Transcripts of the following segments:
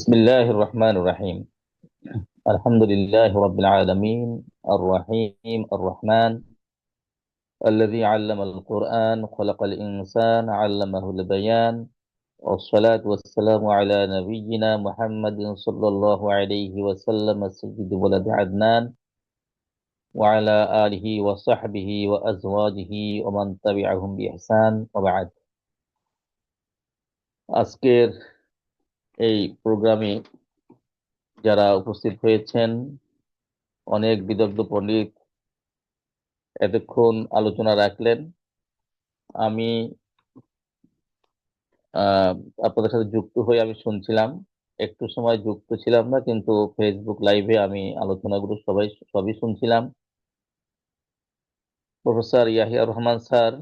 بسم الله الرحمن الرحيم. الحمد لله رب العالمين الرحيم الرحمن الذي علم القرآن خلق الإنسان علمه البيان والصلاة والسلام على نبينا محمد صلى الله عليه وسلم سيد ولد عدنان وعلى آله وصحبه وأزواجه ومن تبعهم بإحسان وبعد. أذكر এই প্রোগ্রামে যারা উপস্থিত হয়েছেন, অনেক বিদগ্ধ পণ্ডিত এতক্ষণ আলোচনা রাখলেন। আমি আপনাদের সাথে যুক্ত হয়ে আমি শুনছিলাম। একটু সময় যুক্ত ছিলাম না, কিন্তু ফেসবুক লাইভে আমি আলোচনাগুলো সবাই, সবই শুনছিলাম। প্রফেসর ইয়াহিয়া রহমান স্যার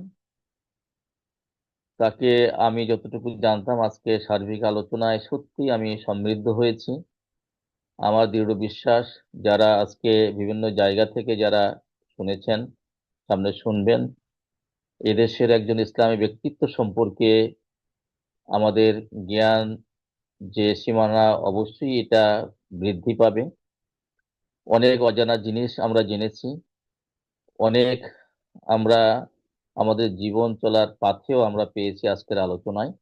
তাকে আমি যতটুকু জানতাম আজকে সার্বিক আলোচনায় সত্যি আমি সমৃদ্ধ হয়েছি। আমার দৃঢ় বিশ্বাস, যারা আজকে বিভিন্ন জায়গা থেকে যারা শুনেছেন, সামনে শুনবেন, এদেশের একজন ইসলামী ব্যক্তিত্ব সম্পর্কে আমাদের জ্ঞান যে সীমানা অবশ্যই এটা বৃদ্ধি পাবে। অনেক অজানা জিনিস আমরা জেনেছি। অনেক আমরা আমাদের জীবন চলার পাথেও আমরা পেয়েছি আজকের আলোচনায়।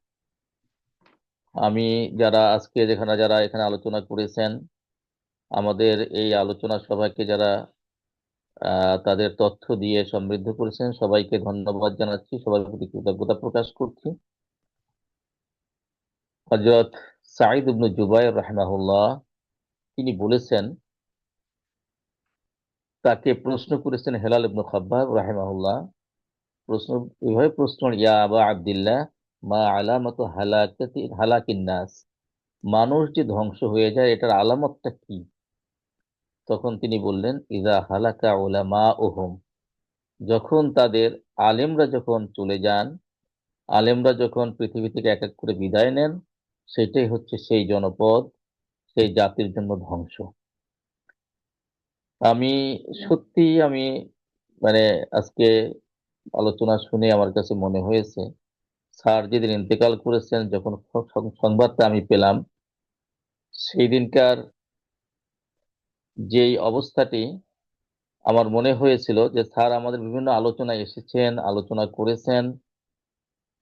আমি যারা আজকে যেখানে, যারা এখানে আলোচনা করেছেন, আমাদের এই আলোচনা সবাইকে যারা তাদের তথ্য দিয়ে সমৃদ্ধ করেছেন, সবাইকে ধন্যবাদ জানাচ্ছি, সবার প্রতি কৃতজ্ঞতা প্রকাশ করছি। হজরত সাঈদ ইবনু জুবাইর রাহমাহুল্লাহ, তিনি বলেছেন, তাকে প্রশ্ন করেছেন হেলাল ইবনু খাব্বাব রাহেমাহুল্লাহ প্রশ্ন, এভাবে প্রশ্ন ইয়া আবা আবদুল্লাহ, মা আলামত হালাকাতি, হালাকিন নাস। মানুষ যে ধ্বংস হয়ে যায়, এটার আলামতটা কি? তখন তিনি বললেন ইজা হালাকা ওলামা ওহম যখন তাদের আলেমরা যখন চলে যান, আলেমরা যখন পৃথিবী থেকে এক এক করে বিদায় নেন, সেটাই হচ্ছে সেই জনপদ, সেই জাতির জন্য ধ্বংস। আমি সত্যি আমি মানে আজকে আলোচনা শুনে আমার কাছে মনে হয়েছে, স্যার যেদিন ইন্তেকাল করেছেন, যখন সংবাদটা আমি পেলাম সেই দিনকার যেই অবস্থাটি আমার মনে হয়েছিল যে, স্যার আমাদের বিভিন্ন আলোচনায় এসেছেন, আলোচনা করেছেন।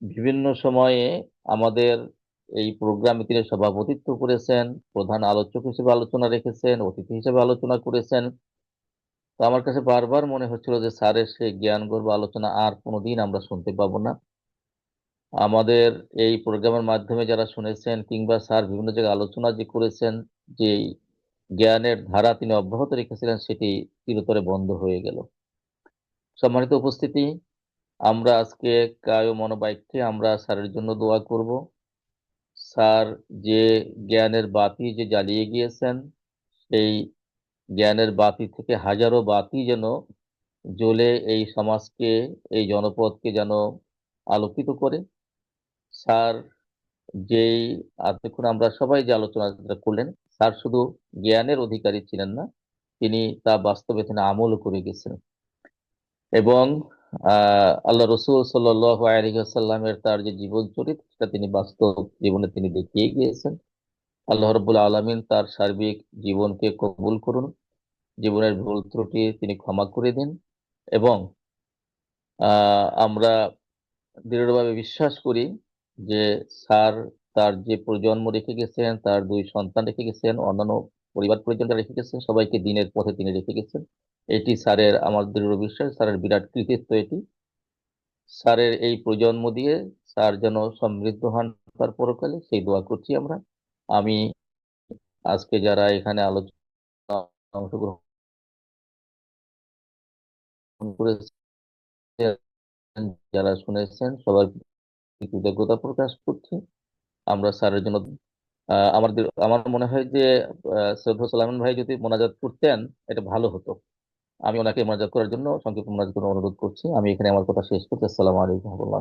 বিভিন্ন সময়ে আমাদের এই প্রোগ্রামে তিনি সভাপতিত্ব করেছেন, প্রধান আলোচক হিসেবে আলোচনা রেখেছেন, অতিথি হিসেবে আলোচনা করেছেন। তো আমার কাছে বারবার মনে হচ্ছিল যে স্যারের সেই জ্ঞান গর্ব আলোচনা আর কোনোদিন আমরা শুনতে পাবো না। আমাদের এই প্রোগ্রামের মাধ্যমে যারা শুনেছেন কিংবা স্যার বিভিন্ন জায়গায় আলোচনা যে করেছেন, যে জ্ঞানের ধারা তিনি অব্যাহত রেখেছিলেন, সেটি চিরতরে বন্ধ হয়ে গেল। সম্মানিত উপস্থিতি, আমরা আজকে কায় মনোবাক্যে আমরা স্যারের জন্য দোয়া করব। স্যার যে জ্ঞানের বাতি যে জ্বালিয়ে গিয়েছেন, সেই জ্ঞানের বাতি থেকে হাজারো বাতি যেন জ্বলে এই সমাজকে, এই জনপদকে যেন আলোকিত করে। স্যার যেই এতক্ষণ আমরা সবাই যে আলোচনা করলেন, স্যার শুধু জ্ঞানের অধিকারী ছিলেন না, তিনি তা বাস্তবে তিনি আমলও করে গেছেন। এবং আল্লাহ রসুল সাল্লামের তার যে জীবন চরিত্র সেটা তিনি বাস্তব জীবনে তিনি দেখিয়ে গিয়েছেন। আল্লাহ রবুল্লা আলমিন তার সার্বিক জীবনকে কবুল করুন। জীবনের ভুল ত্রুটি তিনি ক্ষমা করে দিন এবং আমরা দৃঢ়ভাবে বিশ্বাস করি যে স্যার তার যে প্রজন্ম রেখে গেছেন, তার দুই সন্তান রেখে গেছেন, অন্যান্য পরিবার পরিজনরা রেখে গেছেন, সবাইকে দিনের পথে তিনি রেখে গেছেন। এটি স্যারের আমার দৃঢ় বিশ্বাস, স্যারের বিরাট কৃতিত্ব এটি। স্যারের এই প্রজন্ম দিয়ে স্যার যেন সমৃদ্ধ হন তার পরকালে, সেই দোয়া করছি আমরা। আমি আজকে যারা এখানে আলোচনা অংশগ্রহণ করেছেন, যারা শুনেছেন, সবার কৃতজ্ঞতা প্রকাশ করছি। আমরা স্যারের জন্য আমাদের, আমার মনে হয় যে শ্রদ্ধা সালামান ভাই যদি মোনাজাত করতেন, এটা ভালো হতো। আমি ওনাকে মোনাজাত করার জন্য সংক্ষিপ্ত মোনাজাত অনুরোধ করছি। আমি এখানে আমার কথা শেষ করছি। আসসালামু আলাইকুম রহমতুল্লাহ